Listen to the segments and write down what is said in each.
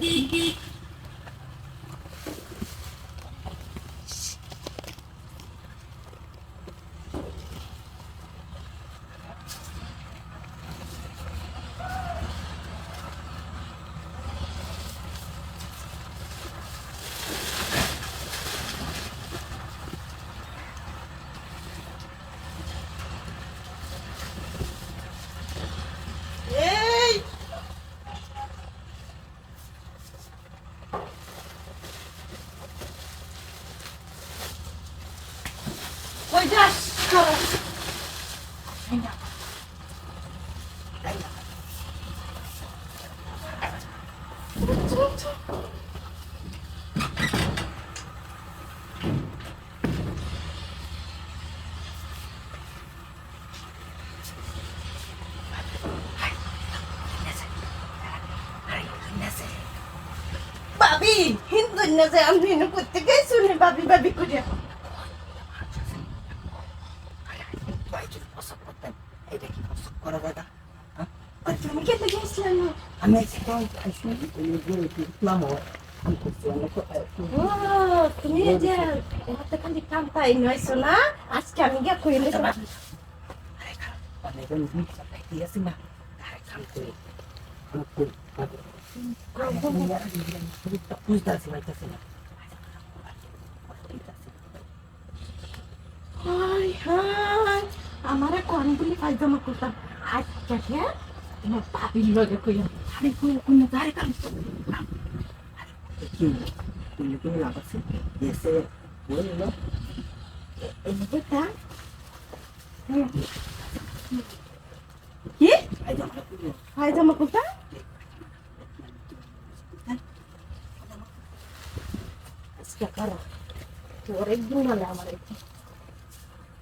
你。কই যাস চলো বাবি হিন্দু না যে আমি করতে গেছি উনি বাবি বাবি করে এটা কি পছন্দ করা দাদা আর তুমি কেটে গেছিলাম আমি সেটা আসলে দেখলাম আমি করছি অনেক তুমি যে এত খালি কাম পাই নয়ছো না আজকে আমি গিয়ে কইলে আরে খারাপ অনেক দিন চাইতে আসি না? কাম করে বুঝতে আসি পাইতেছি না। হাই হাই আমারে কোনগুলি পায়জামা করতাম। আজকে কে তোমার ভাবির লগে কইলাম আরে কই কোন দাঁড়ে কাম কি? তুমি তুমি লাগাচ্ছে এসে বলল এই বেটা কি? আই জামাটা খুলে পায়জামা করতাম আজকে করো? তোর একদিন নালে আমার একদিন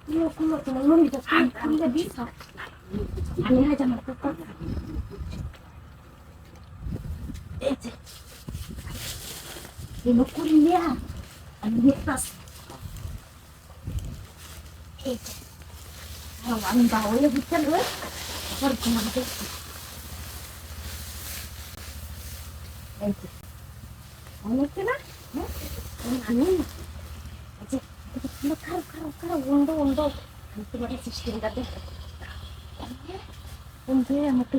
তোমার তোমার মন্দিরটা খুলে দিস আমি বাউলে দিতে রয়ে আবার ঘুমাতে দেখছি এই যে অনেকে না হ্যাঁ আমি যে খারাপ উন্ডো উন্ডো আমি তোমার সিস্টেমটা দেখো উন্ডে আমার তো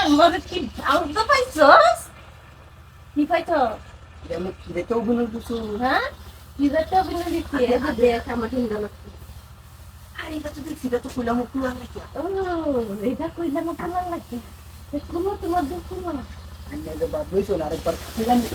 আমার কি আউট পাইছস কি পাইছ আমি খিদেতে অভিনয় করছ হ্যাঁ কি দেখতে অভিনয় দিচ্ছি এবার দেখ আমার হিন্দা লাগছে আরে এটা তো দেখছি এটা তো মুখ খুলে নাকি ও এটা কইলে আমার ভালো লাগছে কোনো তোমার দুঃখ না আমি বাদ হয়েছো না আরেকবার খাতে জানি